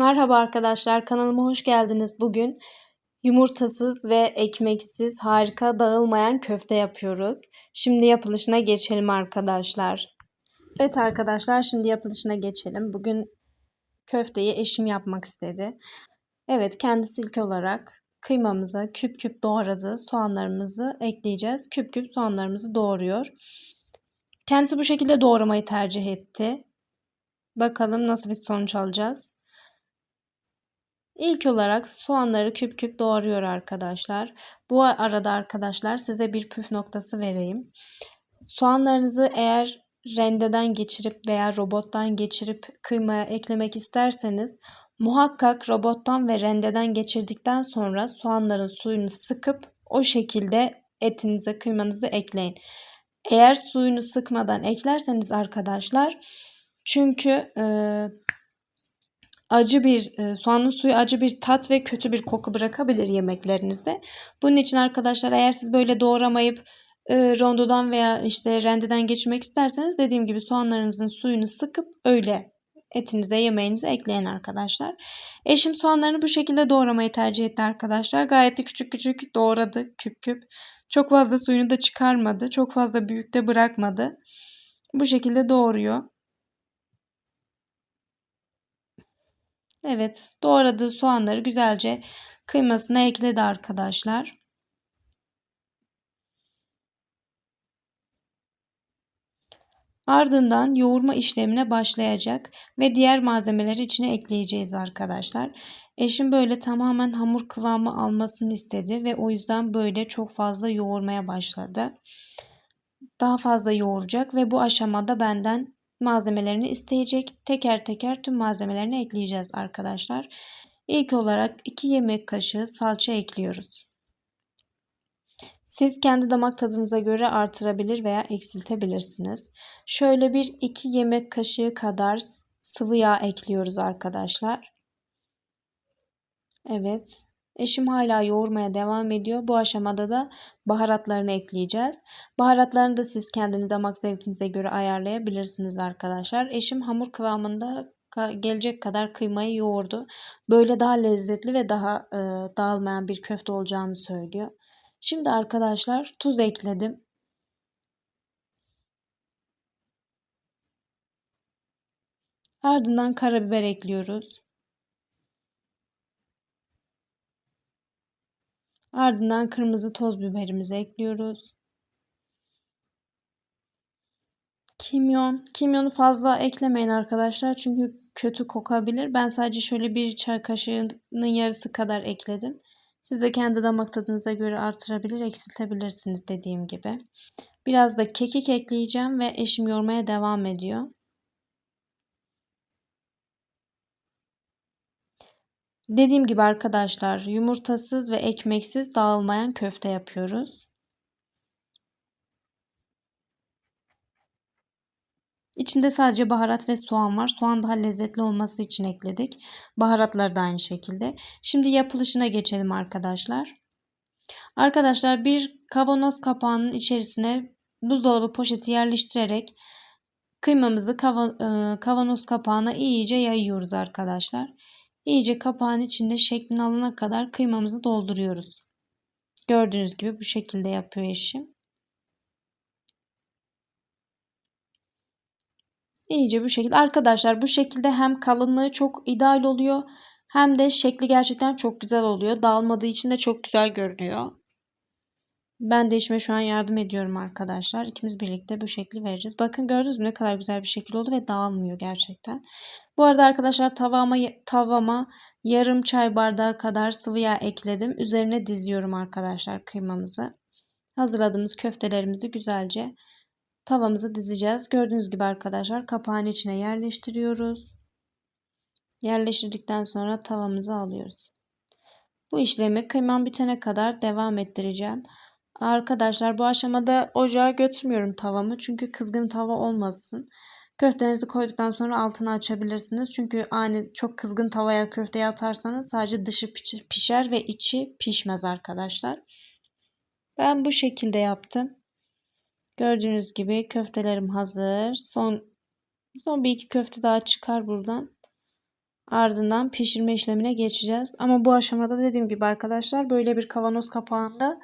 Merhaba arkadaşlar, kanalıma hoş geldiniz. Bugün yumurtasız ve ekmeksiz harika dağılmayan köfte yapıyoruz. Şimdi yapılışına geçelim arkadaşlar. Evet arkadaşlar, şimdi yapılışına geçelim. Bugün köfteyi eşim yapmak istedi. Evet, kendisi ilk olarak kıymamıza küp küp doğradı soğanlarımızı ekleyeceğiz. Küp küp soğanlarımızı doğruyor. Kendisi bu şekilde doğramayı tercih etti. Bakalım nasıl bir sonuç alacağız. İlk olarak soğanları küp küp doğruyor arkadaşlar. Bu arada arkadaşlar size bir püf noktası vereyim. Soğanlarınızı eğer rendeden geçirip veya robottan geçirip kıymaya eklemek isterseniz muhakkak robottan ve rendeden geçirdikten sonra soğanların suyunu sıkıp o şekilde etinize kıymanızı ekleyin. Eğer suyunu sıkmadan eklerseniz arkadaşlar çünkü e, acı bir e, soğanın suyu acı bir tat ve kötü bir koku bırakabilir yemeklerinizde. Bunun için arkadaşlar eğer siz böyle doğramayıp e, rondodan veya işte rendeden geçirmek isterseniz dediğim gibi soğanlarınızın suyunu sıkıp öyle etinize yemeğinize ekleyin arkadaşlar. Eşim soğanlarını bu şekilde doğramayı tercih etti arkadaşlar. Gayet de küçük küçük doğradı küp küp. Çok fazla suyunu da çıkarmadı. Çok fazla büyük de bırakmadı. Bu şekilde doğruyor. Evet, doğradığı soğanları güzelce kıymasına ekledi arkadaşlar. Ardından yoğurma işlemine başlayacak ve diğer malzemeleri içine ekleyeceğiz arkadaşlar. Eşim böyle tamamen hamur kıvamı almasını istedi ve o yüzden böyle çok fazla yoğurmaya başladı. Daha fazla yoğuracak ve bu aşamada benden malzemelerini isteyecek. Teker teker tüm malzemelerini ekleyeceğiz arkadaşlar. İlk olarak 2 yemek kaşığı salça ekliyoruz. Siz kendi damak tadınıza göre artırabilir veya eksiltebilirsiniz. Şöyle bir 2 yemek kaşığı kadar sıvı yağ ekliyoruz arkadaşlar. Evet. Eşim hala yoğurmaya devam ediyor. Bu aşamada da baharatlarını ekleyeceğiz. Baharatlarını da siz kendini damak zevkinize göre ayarlayabilirsiniz arkadaşlar. Eşim hamur kıvamında gelecek kadar kıymayı yoğurdu. Böyle daha lezzetli ve daha e, dağılmayan bir köfte olacağını söylüyor. Şimdi arkadaşlar tuz ekledim. Ardından karabiber ekliyoruz. Ardından kırmızı toz biberimizi ekliyoruz. Kimyon. Kimyonu fazla eklemeyin arkadaşlar. Çünkü kötü kokabilir. Ben sadece şöyle bir çay kaşığının yarısı kadar ekledim. Siz de kendi damak tadınıza göre artırabilir, eksiltebilirsiniz dediğim gibi. Biraz da kekik ekleyeceğim ve eşim yoğurmaya devam ediyor. Dediğim gibi arkadaşlar yumurtasız ve ekmeksiz dağılmayan köfte yapıyoruz. İçinde sadece baharat ve soğan var. Soğan daha lezzetli olması için ekledik. Baharatlar da aynı şekilde. Şimdi yapılışına geçelim arkadaşlar. Arkadaşlar bir kavanoz kapağının içerisine buzdolabı poşeti yerleştirerek kıymamızı e, kavanoz kapağına iyice yayıyoruz arkadaşlar. İyice kapağın içinde şeklini alana kadar kıymamızı dolduruyoruz. Gördüğünüz gibi bu şekilde yapıyor eşim. İyice bu şekilde. Arkadaşlar bu şekilde hem kalınlığı çok ideal oluyor hem de şekli gerçekten çok güzel oluyor. Dağılmadığı için de çok güzel görünüyor. Ben de eşime şu an yardım ediyorum arkadaşlar. İkimiz birlikte bu şekli vereceğiz. Bakın gördünüz mü ne kadar güzel bir şekil oldu ve dağılmıyor gerçekten. Bu arada arkadaşlar tavama, tavama yarım çay bardağı kadar sıvı yağ ekledim. Üzerine diziyorum arkadaşlar kıymamızı. Hazırladığımız köftelerimizi güzelce tavamızı dizeceğiz. Gördüğünüz gibi arkadaşlar kapağın içine yerleştiriyoruz. Yerleştirdikten sonra tavamızı alıyoruz. Bu işlemi kıymam bitene kadar devam ettireceğim. Arkadaşlar bu aşamada ocağa götürmüyorum tavamı. Çünkü kızgın tava olmasın. Köftenizi koyduktan sonra altını açabilirsiniz. Çünkü ani çok kızgın tavaya köfteyi atarsanız sadece dışı pişer ve içi pişmez arkadaşlar. Ben bu şekilde yaptım. Gördüğünüz gibi köftelerim hazır. Son son bir iki köfte daha çıkar buradan. Ardından pişirme işlemine geçeceğiz. Ama bu aşamada dediğim gibi arkadaşlar böyle bir kavanoz kapağında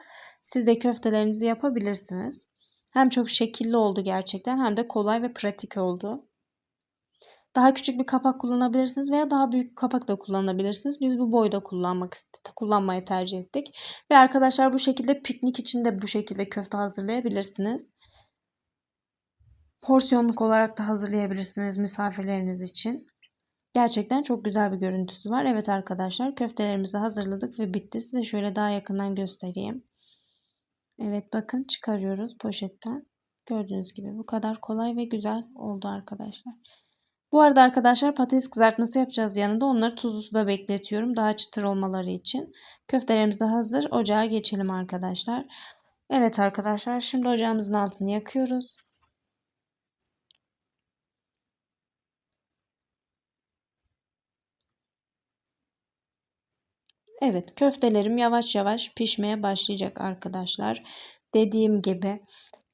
siz de köftelerinizi yapabilirsiniz. Hem çok şekilli oldu gerçekten hem de kolay ve pratik oldu. Daha küçük bir kapak kullanabilirsiniz veya daha büyük bir kapak da kullanabilirsiniz. Biz bu boyda kullanmak kullanmayı tercih ettik. Ve arkadaşlar bu şekilde piknik için de bu şekilde köfte hazırlayabilirsiniz. Porsiyonluk olarak da hazırlayabilirsiniz misafirleriniz için. Gerçekten çok güzel bir görüntüsü var. Evet arkadaşlar köftelerimizi hazırladık ve bitti. Size şöyle daha yakından göstereyim. Evet bakın çıkarıyoruz poşetten. Gördüğünüz gibi bu kadar kolay ve güzel oldu arkadaşlar. Bu arada arkadaşlar patates kızartması yapacağız yanında. Onları tuzlu suda bekletiyorum. Daha çıtır olmaları için. Köftelerimiz de hazır. Ocağa geçelim arkadaşlar. Evet arkadaşlar şimdi ocağımızın altını yakıyoruz. Evet köftelerim yavaş yavaş pişmeye başlayacak arkadaşlar. Dediğim gibi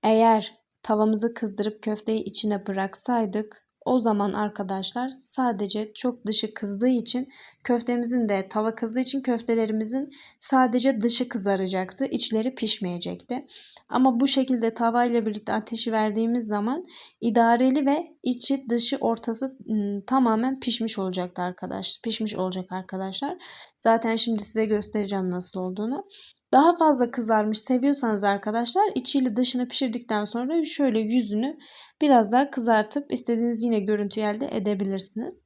eğer tavamızı kızdırıp köfteyi içine bıraksaydık o zaman arkadaşlar sadece çok dışı kızdığı için köftemizin de tava kızdığı için köftelerimizin sadece dışı kızaracaktı. içleri pişmeyecekti. Ama bu şekilde tava ile birlikte ateşi verdiğimiz zaman idareli ve içi dışı ortası tamamen pişmiş olacaktı arkadaşlar. Pişmiş olacak arkadaşlar. Zaten şimdi size göstereceğim nasıl olduğunu. Daha fazla kızarmış seviyorsanız arkadaşlar içiyle dışını pişirdikten sonra şöyle yüzünü biraz daha kızartıp istediğiniz yine görüntü elde edebilirsiniz.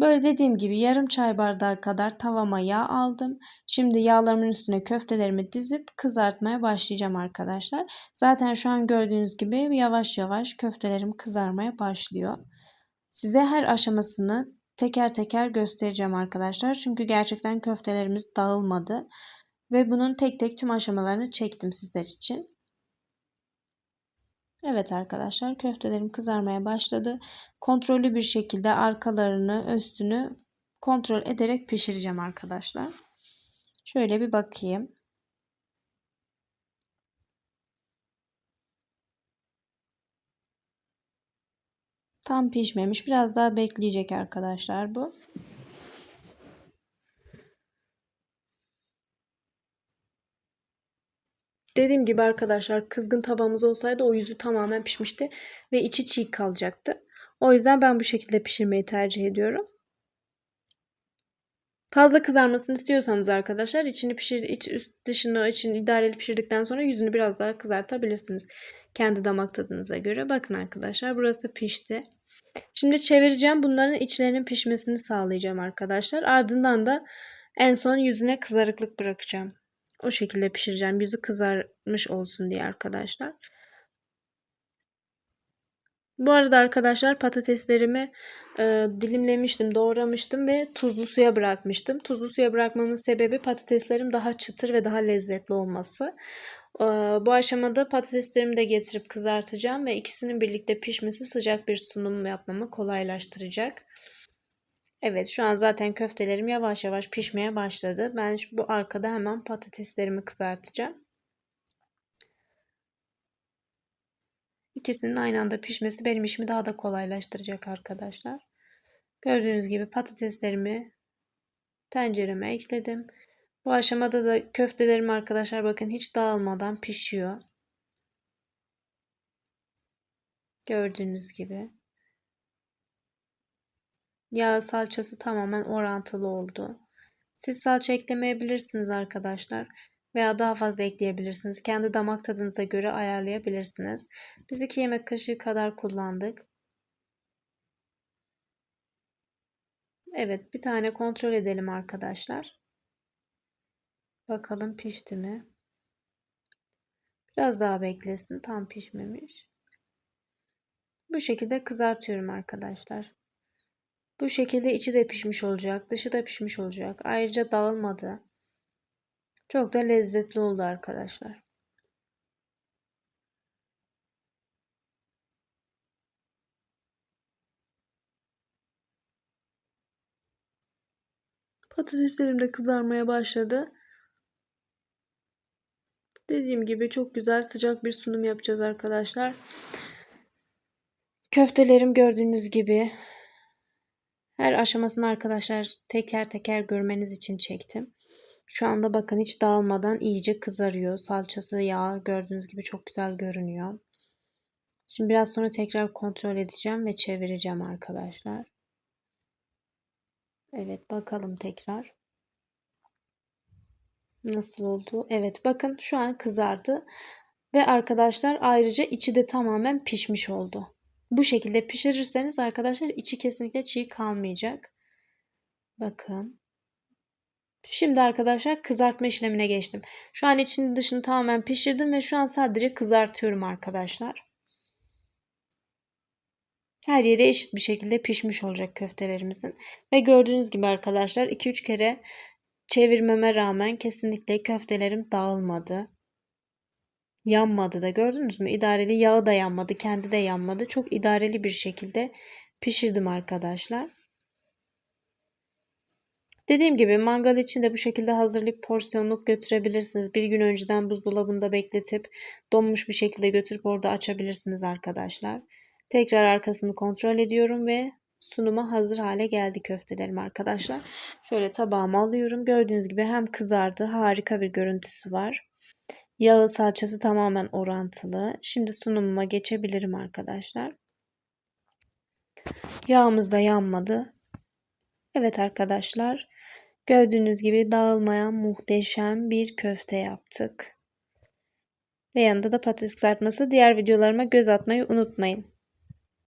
Böyle dediğim gibi yarım çay bardağı kadar tavama yağ aldım. Şimdi yağlarımın üstüne köftelerimi dizip kızartmaya başlayacağım arkadaşlar. Zaten şu an gördüğünüz gibi yavaş yavaş köftelerim kızarmaya başlıyor. Size her aşamasını teker teker göstereceğim arkadaşlar. Çünkü gerçekten köftelerimiz dağılmadı. Ve bunun tek tek tüm aşamalarını çektim sizler için. Evet arkadaşlar köftelerim kızarmaya başladı. Kontrollü bir şekilde arkalarını, üstünü kontrol ederek pişireceğim arkadaşlar. Şöyle bir bakayım. Tam pişmemiş. Biraz daha bekleyecek arkadaşlar bu. Dediğim gibi arkadaşlar kızgın tavamız olsaydı o yüzü tamamen pişmişti ve içi çiğ kalacaktı. O yüzden ben bu şekilde pişirmeyi tercih ediyorum. Fazla kızarmasını istiyorsanız arkadaşlar içini pişir, iç üst dışını için idareli pişirdikten sonra yüzünü biraz daha kızartabilirsiniz. Kendi damak tadınıza göre. Bakın arkadaşlar burası pişti. Şimdi çevireceğim. Bunların içlerinin pişmesini sağlayacağım arkadaşlar. Ardından da en son yüzüne kızarıklık bırakacağım. O şekilde pişireceğim. Yüzü kızarmış olsun diye arkadaşlar. Bu arada arkadaşlar patateslerimi e, dilimlemiştim, doğramıştım ve tuzlu suya bırakmıştım. Tuzlu suya bırakmamın sebebi patateslerim daha çıtır ve daha lezzetli olması. E, bu aşamada patateslerimi de getirip kızartacağım ve ikisinin birlikte pişmesi sıcak bir sunum yapmamı kolaylaştıracak. Evet şu an zaten köftelerim yavaş yavaş pişmeye başladı. Ben bu arkada hemen patateslerimi kızartacağım. İkisinin aynı anda pişmesi benim işimi daha da kolaylaştıracak arkadaşlar. Gördüğünüz gibi patateslerimi tencereme ekledim. Bu aşamada da köftelerim arkadaşlar bakın hiç dağılmadan pişiyor. Gördüğünüz gibi. Yağ salçası tamamen orantılı oldu. Siz salça eklemeyebilirsiniz arkadaşlar veya daha fazla ekleyebilirsiniz. Kendi damak tadınıza göre ayarlayabilirsiniz. Biz 2 yemek kaşığı kadar kullandık. Evet bir tane kontrol edelim arkadaşlar. Bakalım pişti mi? Biraz daha beklesin. Tam pişmemiş. Bu şekilde kızartıyorum arkadaşlar. Bu şekilde içi de pişmiş olacak, dışı da pişmiş olacak. Ayrıca dağılmadı. Çok da lezzetli oldu arkadaşlar. Patateslerim de kızarmaya başladı. Dediğim gibi çok güzel sıcak bir sunum yapacağız arkadaşlar. Köftelerim gördüğünüz gibi Her aşamasını arkadaşlar teker teker görmeniz için çektim. Şu anda bakın hiç dağılmadan iyice kızarıyor. Salçası, yağı gördüğünüz gibi çok güzel görünüyor. Şimdi biraz sonra tekrar kontrol edeceğim ve çevireceğim arkadaşlar. Evet bakalım tekrar. Nasıl oldu? Evet bakın şu an kızardı. Ve arkadaşlar ayrıca içi de tamamen pişmiş oldu. Bu şekilde pişirirseniz arkadaşlar içi kesinlikle çiğ kalmayacak. Bakın. Şimdi arkadaşlar kızartma işlemine geçtim. Şu an içini dışını tamamen pişirdim ve şu an sadece kızartıyorum arkadaşlar. Her yeri eşit bir şekilde pişmiş olacak köftelerimizin. Ve gördüğünüz gibi arkadaşlar 2-3 kere çevirmeme rağmen kesinlikle köftelerim dağılmadı. Yanmadı da gördünüz mü? İdareli yağı da yanmadı, kendi de yanmadı. Çok idareli bir şekilde pişirdim arkadaşlar. Dediğim gibi mangal için de bu şekilde hazırlayıp porsiyonluk götürebilirsiniz. Bir gün önceden buzdolabında bekletip donmuş bir şekilde götürüp orada açabilirsiniz arkadaşlar. Tekrar arkasını kontrol ediyorum ve sunuma hazır hale geldi köftelerim arkadaşlar. Şöyle tabağıma alıyorum. Gördüğünüz gibi hem kızardı harika bir görüntüsü var. Yağı salçası tamamen orantılı. Şimdi sunumuma geçebilirim arkadaşlar. Yağımız da yanmadı. Evet arkadaşlar. Gördüğünüz gibi dağılmayan muhteşem bir köfte yaptık. Ve yanında da patates kızartması. Diğer videolarıma göz atmayı unutmayın.